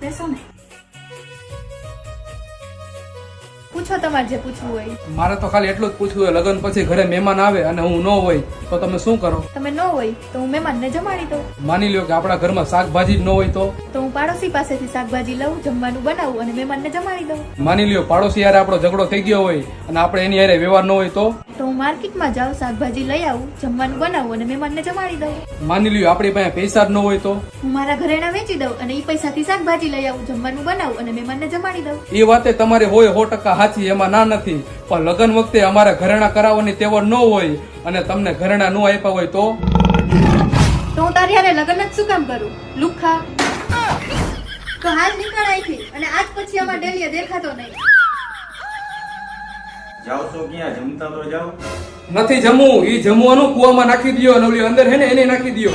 Bésame. પૂછો તમારે જે પૂછવું હોય. મારે તો ખાલી એટલું જ પૂછવું હોય લગ્ન પછી ઘરે મહેમાન આવે અને હું ન હોય તો તમે શું કરો? તમે ન હોય તો હું મહેમાનને જમાડી દઉં. માની લ્યો કે આપણા ઘરમાં શાકભાજી ન હોય તો? તો હું પાડોશી પાસેથી શાકભાજી લઉં જમવાનું બનાવું અને મહેમાનને જમાડી દઉં. માની લ્યો પાડોશી યારે આપણો ઝઘડો થઈ ગયો હોય અને આપણે એની યારે વ્યવહાર ન હોય તો? તો હું માર્કેટમાં જાઉં શાકભાજી લઈ આવું જમવાનું બનાવું અને મહેમાનને જમાડી દઉં. માની લ્યો આપણી પાસે પૈસા જ ન હોય તો? હું મારા ઘરેણા વેચી દઉં અને એ પૈસાથી શાકભાજી લઈ આવું જમવાનું બનાવું અને મહેમાનને જમાડી દઉં. એ વાતે તમારે હોય સો ટકા સાચી એમાં ના નથી પણ લગ્ન વખતે અમારે ઘરેણા કરાવવાની તેવડ ન હોય અને તમને ઘરેણા ન આપ્યા હોય તો? તો હું તારી હારે લગ્ન જ શું કામ કરું? લુખા? તો હાલ નીકળ અહીંથી અને આજ પછી આમાં ડેલીએ દેખાતો નહીં. જાઓ છો ક્યાં જમતા તો જાઓ. નથી જમવું ઈ જમવાનું કુવામાં નાખી દ્યો અને ઓલી અંદર હે ને એને નાખી દ્યો.